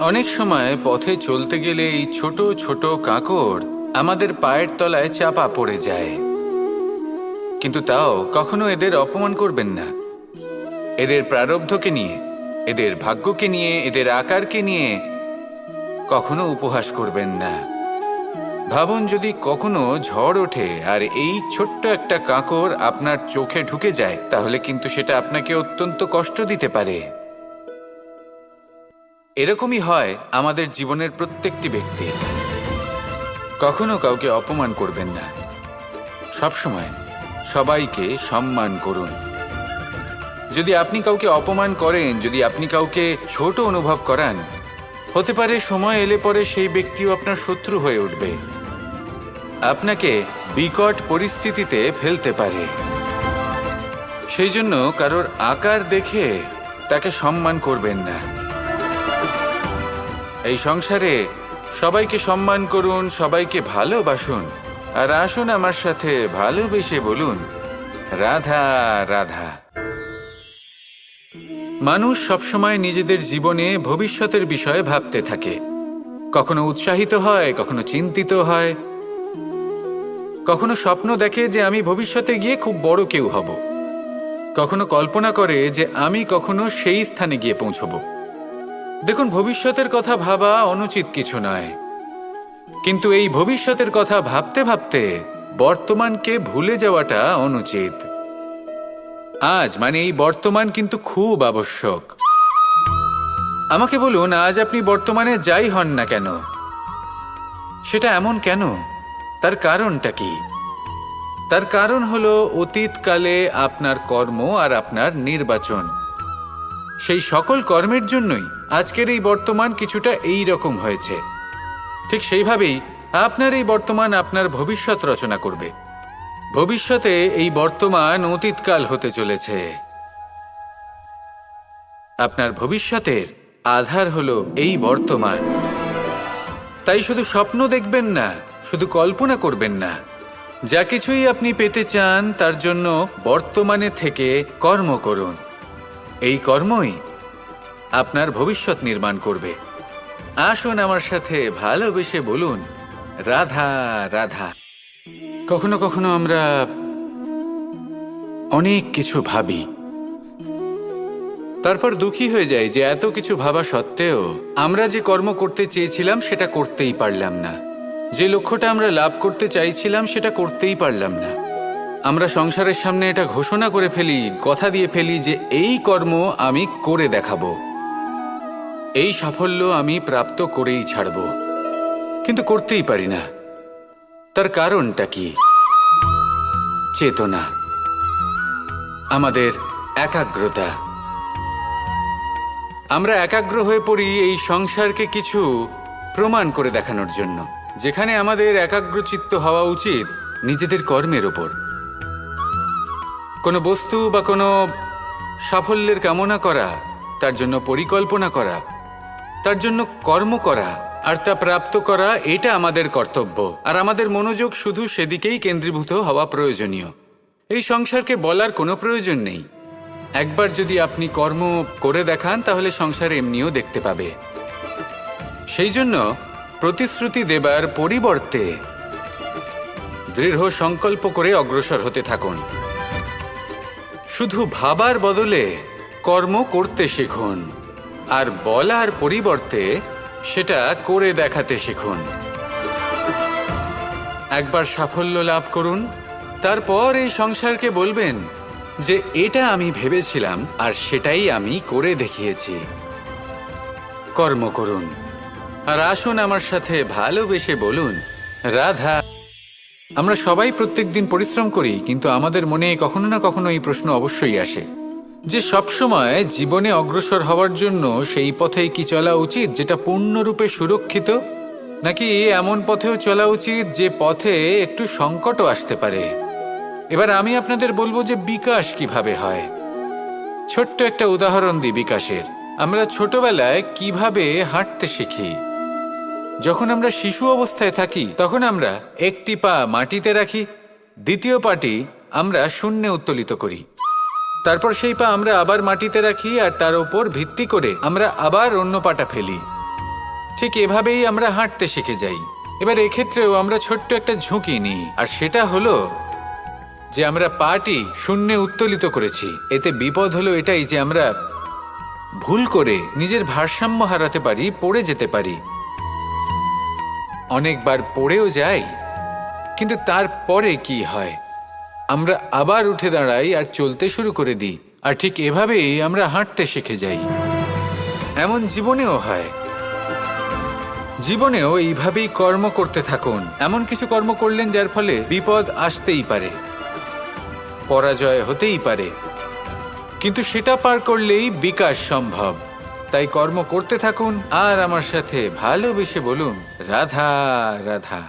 অনেক সময় পথে চলতে গেলে এই ছোট ছোট কাঁকড় আমাদের পায়ের তলায় চাপা পড়ে যায়। কিন্তু তাও কখনো এদের অপমান করবেন না। এদের প্রারব্ধকে নিয়ে, এদের ভাগ্যকে নিয়ে, এদের আকারকে নিয়ে কখনো উপহাস করবেন না। ভাবুন যদি কখনো ঝড় ওঠে আর এই ছোট্ট একটা কাঁকড় আপনার চোখে ঢুকে যায়, তাহলে কিন্তু সেটা আপনাকে অত্যন্ত কষ্ট দিতে পারে। এরকমই হয় আমাদের জীবনের প্রত্যেকটি ব্যক্তি। কখনো কাউকে অপমান করবেন না। সবসময় সবাইকে সম্মান করুন। যদি আপনি কাউকে অপমান করেন, যদি আপনি কাউকে ছোট অনুভব করান, হতে পারে সময় এলে পরে সেই ব্যক্তিও আপনার শত্রু হয়ে উঠবে। আপনাকে বিকট পরিস্থিতিতে ফেলতে পারে। সেই জন্য কারোর আকার দেখে তাকে সম্মান করবেন না। এই সংসারে সবাইকে সম্মান করুন, সবাইকে ভালোবাসুন। আর আসুন আমার সাথে ভালোবেসে বলুন, রাধা রাধা। মানুষ সবসময় নিজেদের জীবনে ভবিষ্যতের বিষয়ে ভাবতে থাকে। কখনো উৎসাহিত হয়, কখনো চিন্তিত হয়। কখনো স্বপ্ন দেখে যে আমি ভবিষ্যতে গিয়ে খুব বড় কেউ হব। কখনো কল্পনা করে যে আমি কখনো সেই স্থানে গিয়ে পৌঁছব। দেখুন, ভবিষ্যতের কথা ভাবা অনুচিত কিছু নয়। কিন্তু এই ভবিষ্যতের কথা ভাবতে ভাবতে বর্তমানকে ভুলে যাওয়াটা অনুচিত। আজ মানে এই বর্তমান কিন্তু খুব আবশ্যক। আমাকে বলুন, আজ আপনি বর্তমানে যাই হন না কেন? সেটা এমন কেন? তার কারণটা কি? তার কারণ হলো অতীতকালে আপনার কর্ম আর আপনার নির্বাচন। সেই সকল কর্মের জন্যই আজকের এই বর্তমান কিছুটা এই রকম হয়েছে। ঠিক সেইভাবেই আপনার এই বর্তমান আপনার ভবিষ্যৎ রচনা করবে। ভবিষ্যতে এই বর্তমান অতীতকাল হতে চলেছে। আপনার ভবিষ্যতের আধার হলো এই বর্তমান। তাই শুধু স্বপ্ন দেখবেন না, শুধু কল্পনা করবেন না। যা কিছুই আপনি পেতে চান, তার জন্য বর্তমানে থেকে কর্ম করুন। এই কর্মই আপনার ভবিষ্যৎ নির্মাণ করবে। আসুন আমার সাথে ভালোবেসে বলুন, রাধা রাধা। কখনো কখনো আমরা অনেক কিছু ভাবি। তারপর দুঃখী হয়ে যাই যে এত কিছু ভাবা সত্ত্বেও আমরা যে কর্ম করতে চেয়েছিলাম সেটা করতেই পারলাম না। যে লক্ষ্যটা আমরা লাভ করতে চাইছিলাম সেটা করতেই পারলাম না। আমরা সংসারের সামনে এটা ঘোষণা করে ফেলি, কথা দিয়ে ফেলি যে এই কর্ম আমি করে দেখাবো। এই সাফল্য আমি প্রাপ্ত করেই ছাড়ব। কিন্তু করতেই পারি না। তার কারণটা কি? চেতনা। আমাদের একাগ্রতা। আমরা একাগ্র হয়ে পড়ি এই সংসারকে কিছু প্রমাণ করে দেখানোর জন্য। যেখানে আমাদের একাগ্রচিত্ত হওয়া উচিত নিজেদের কর্মের ওপর। কোনো বস্তু বা কোনো সাফল্যের কামনা করা, তার জন্য পরিকল্পনা করা, তার জন্য কর্ম করা, আর তা প্রাপ্ত করা, এটা আমাদের কর্তব্য। আর আমাদের মনোযোগ শুধু সেদিকেই কেন্দ্রীভূত হওয়া প্রয়োজনীয়। এই সংসারকে বলার কোনো প্রয়োজন নেই। একবার যদি আপনি কর্ম করে দেখান, তাহলে সংসার এমনিও দেখতে পাবে। সেই জন্য প্রতিশ্রুতি দেবার পরিবর্তে দৃঢ় সংকল্প করে অগ্রসর হতে থাকুন। শুধু ভাবার বদলে কর্ম করতে শিখুন, আর বলার পরিবর্তে সেটা করে দেখাতে শিখুন। একবার সাফল্য লাভ করুন, তারপর এই সংসারকে বলবেন যে, এটা আমি ভেবেছিলাম আর সেটাই আমি করে দেখিয়েছি। কর্ম করুন, আর আসুন আমার সাথে ভালোবেসে বলুন, রাধা আমরা সবাই প্রত্যেক দিন পরিশ্রম করি, কিন্তু আমাদের মনে কখনো না কখনো এই প্রশ্ন অবশ্যই আসে। যে সবসময় জীবনে অগ্রসর হওয়ার জন্য সেই পথেই কি চলা উচিত, যেটা পূর্ণরূপে সুরক্ষিত? নাকি এমন পথেও চলা উচিত যে পথে একটু সংকটও আসতে পারে? এবার আমি আপনাদের বলব যে বিকাশ কীভাবে হয়। ছোট্ট একটা উদাহরণ দিই বিকাশের। আমরা ছোটবেলায় কীভাবে হাঁটতে শিখি? যখন আমরা শিশু অবস্থায় থাকি, তখন আমরা একটি পা মাটিতে রাখি, দ্বিতীয় পাটি আমরা শূন্যে উত্তোলিত করি। তারপর সেই পা আমরা আবার মাটিতে রাখি আর তার উপর ভিত্তি করে আমরা আবার অন্য পাটা ফেলি। ঠিক এভাবেই আমরা হাঁটতে শিখে যাই। এবার এক্ষেত্রেও আমরা ছোট্ট একটা ঝুঁকি নিই, আর সেটা হলো যে আমরা পাটি শূন্যে উত্তোলিত করেছি। এতে বিপদ হলো এটাই যে আমরা ভুল করে নিজের ভারসাম্য হারাতে পারি, পড়ে যেতে পারি। অনেকবার পড়েও যাই, কিন্তু তারপরে কি হয়? আমরা আবার উঠে দাঁড়াই আর চলতে শুরু করে দিই, আর ঠিক এভাবেই আমরা হাঁটতে শিখে যাই। এমন জীবনেও হয়। জীবনেও এইভাবেই কর্ম করতে থাকুন। এমন কিছু কর্ম করলেন যার ফলে বিপদ আসতেই পারে, পরাজয় হতেই পারে। কিন্তু সেটা পার করলেই বিকাশ সম্ভব। তাই কর্ম করতে থাকুন আর আমার সাথে ভালোবেসে বলুন রাধা রাধা।